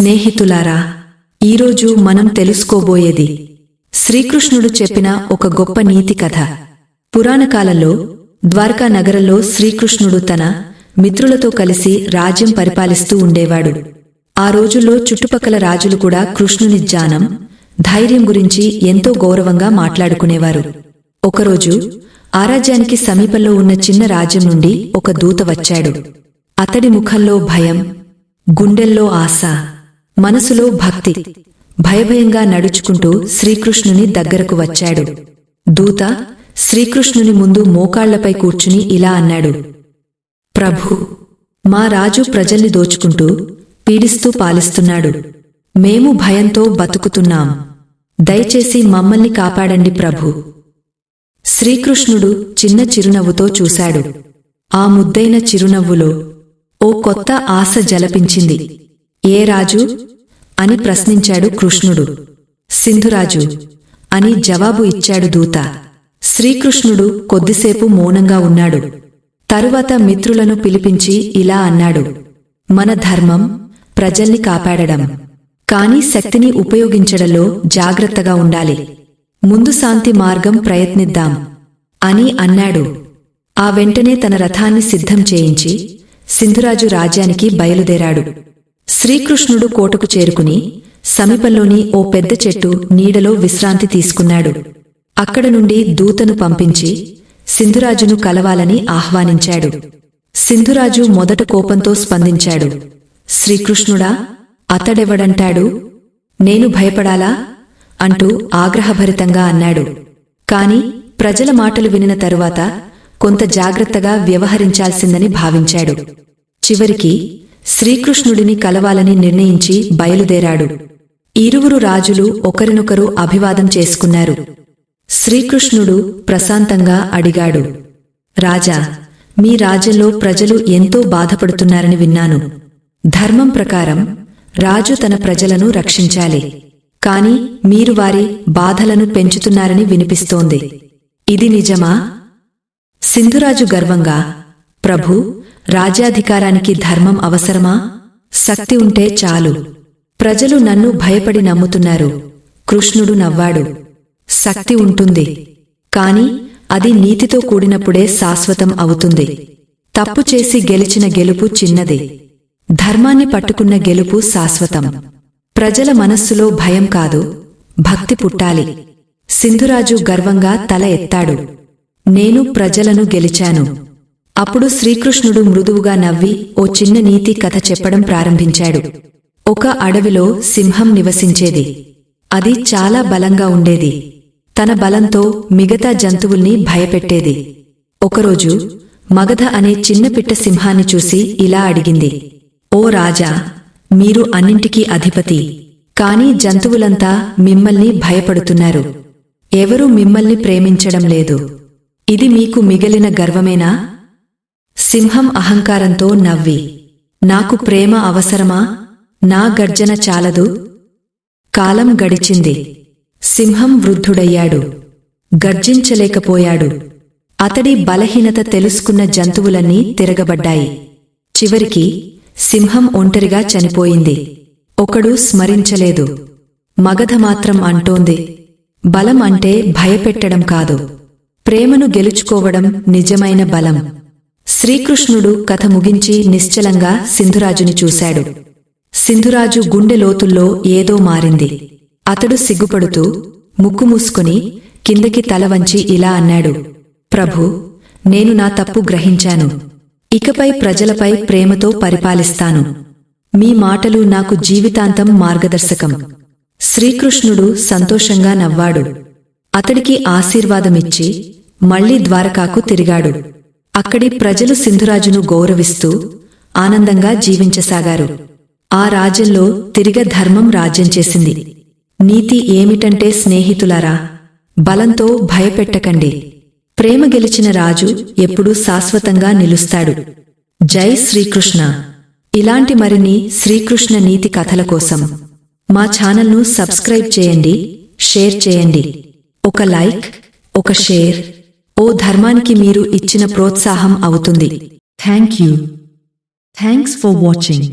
స్నేహితులారా ఈరోజు మనం తెలుసుకోబోయేది శ్రీకృష్ణుడు చెప్పిన ఒక గొప్ప నీతి కథ. పురాణకాలంలో ద్వారకా నగరంలో శ్రీకృష్ణుడు తన మిత్రులతో కలిసి రాజ్యం పరిపాలిస్తూ ఉండేవాడు. ఆ రోజుల్లో చుట్టుపక్కల రాజులు కూడా కృష్ణుని జ్ఞానం ధైర్యం గురించి ఎంతో గౌరవంగా మాట్లాడుకునేవారు. ఒకరోజు ఆ రాజ్యానికి సమీపంలో ఉన్న చిన్న రాజ్యం నుండి ఒక దూత వచ్చాడు. అతడి ముఖంలో భయం గుండెల్లో ఆశ. మనసులో భక్తి. భయభయంగా నడుచుకుంటూ శ్రీకృష్ణుని దగ్గరకు వచ్చాడు. దూత శ్రీకృష్ణుని ముందు మోకాళ్ళపై కూర్చుని ఇలా అన్నాడు. ప్రభు మా రాజు ప్రజల్ని దోచుకుంటూ పీడిస్తూ పాలిస్తున్నాడు. మేము భయంతో బతుకుతున్నాం. దయచేసి మమ్మల్ని కాపాడండి ప్రభు. శ్రీకృష్ణుడు చిన్న చిరునవ్వుతో చూశాడు. ఆ ముద్దైన చిరునవ్వులో ఓ కొత్త ఆశ జలపించింది. ఏ రాజు? అని ప్రశ్నించాడు కృష్ణుడు. సింధురాజు అని జవాబు ఇచ్చాడు దూత. శ్రీకృష్ణుడు కొద్దిసేపు మౌనంగా ఉన్నాడు. తరువాత మిత్రులను పిలిపించి ఇలా అన్నాడు. మన ధర్మం ప్రజల్ని కాపాడడం. కాని శక్తిని ఉపయోగించడంలో జాగ్రత్తగా ఉండాలి. ముందు శాంతి మార్గం ప్రయత్నిద్దాం అని అన్నాడు. ఆ వెంటనే తన రథాన్ని సిద్ధం చేయించి సింధురాజు రాజ్యానికి బయలుదేరాడు. శ్రీకృష్ణుడు కోటకు చేరుకుని సమీపంలోని ఓ పెద్ద చెట్టు నీడలో విశ్రాంతి తీసుకున్నాడు. అక్కడ నుండి దూతను పంపించి సింధురాజును కలవాలని ఆహ్వానించాడు. సింధురాజు మొదట కోపంతో స్పందించాడు. శ్రీకృష్ణుడా అతడెవడంటాడు? నేను భయపడాలా? అంటూ ఆగ్రహభరితంగా అన్నాడు. కాని ప్రజల మాటలు వినిన తరువాత కొంత జాగ్రత్తగా వ్యవహరించాల్సిందని భావించాడు. చివరికి శ్రీకృష్ణుడిని కలవాలని నిర్ణయించి బయలుదేరాడు. ఇరువురు రాజులు ఒకరినొకరు అభివాదం చేసుకున్నారు. శ్రీకృష్ణుడు ప్రశాంతంగా అడిగాడు. రాజా మీ రాజ్యంలో ప్రజలు ఎంతో బాధపడుతున్నారని విన్నాను. ధర్మం ప్రకారం రాజు తన ప్రజలను రక్షించాలి. కాని మీరు వారి బాధలను పెంచుతున్నారని వినిపిస్తోంది. ఇది నిజమా? సింధురాజు గర్వంగా ప్రభు రాజ్యాధికారానికి ధర్మం అవసరమా? శక్తి ఉంటే చాలు. ప్రజలు నన్ను భయపడి నమ్ముతున్నారు. కృష్ణుడు నవ్వాడు. శక్తి ఉంటుంది. కాని అది నీతితో కూడినప్పుడే శాశ్వతం అవుతుంది. తప్పు చేసి గెలిచిన గెలుపు చిన్నది. ధర్మాన్ని పట్టుకున్న గెలుపు శాశ్వతం. ప్రజల మనస్సులో భయం కాదు. భక్తి పుట్టాలి. సింధురాజు గర్వంగా తల ఎత్తాడు. నేను ప్రజలను గెలిచాను. అప్పుడు శ్రీకృష్ణుడు మృదువుగా నవ్వి ఓ చిన్న నీతి కథ చెప్పడం ప్రారంభించాడు. ఒక అడవిలో సింహం నివసించేది. అది చాలా బలంగా ఉండేది. తన బలంతో మిగతా జంతువుల్ని భయపెట్టేది. ఒకరోజు మగధ అనే చిన్న పిట్ట సింహాన్ని చూసి ఇలా అడిగింది. ఓ రాజా మీరు అన్నింటికీ అధిపతి. కాని జంతువులంతా మిమ్మల్ని భయపడుతున్నారు. ఎవరూ మిమ్మల్ని ప్రేమించడం లేదు. ఇది మీకు మిగిలిన గర్వమేనా? సింహం అహంకారంతో నవ్వి నాకు ప్రేమ అవసరమా? నా గర్జన చాలదు? కాలం గడిచింది. సింహం వృద్ధుడయ్యాడు. గర్జించలేకపోయాడు. అతడి బలహీనత తెలుసుకున్న జంతువులన్నీ తిరగబడ్డాయి. చివరికి సింహం ఒంటరిగా చనిపోయింది. ఒకడు స్మరించలేదు. మగధ మాత్రం అంటోంది. బలం అంటే భయపెట్టడం కాదు. ప్రేమను గెలుచుకోవడం నిజమైన బలం. శ్రీకృష్ణుడు కథ ముగించి నిశ్చలంగా సింధురాజుని చూశాడు. సింధురాజు గుండె లోతుల్లో ఏదో మారింది. అతడు సిగ్గుపడుతూ ముక్కు మూసుకుని కిందకి తల వంచి ఇలా అన్నాడు. ప్రభు నేను నా తప్పు గ్రహించాను. ఇకపై ప్రజలపై ప్రేమతో పరిపాలిస్తాను. మీ మాటలు నాకు జీవితాంతం మార్గదర్శకం. శ్రీకృష్ణుడు సంతోషంగా నవ్వాడు. అతడికి ఆశీర్వాదమిచ్చి మళ్ళీ ద్వారకాకు తిరిగాడు. అక్కడి ప్రజలు సింధురాజును గౌరవిస్తూ ఆనందంగా జీవించసాగారు. ఆ రాజ్యంలో తిరిగ ధర్మం రాజ్యం చేసింది. నీతి ఏమిటంటే స్నేహితులారా బలంతో భయపెట్టకండి. ప్రేమ గెలిచిన రాజు ఎప్పుడూ శాశ్వతంగా నిలుస్తాడు. జై శ్రీకృష్ణ. ఇలాంటి మరిన్ని శ్రీకృష్ణ నీతి కథల కోసం మా ఛానల్ను సబ్స్క్రైబ్ చేయండి షేర్ చేయండి. ఒక లైక్ ఒక షేర్ ఓ ధర్మానికి మీరు ఇచ్చిన ప్రోత్సాహం అవుతుంది. Thank you thanks for watching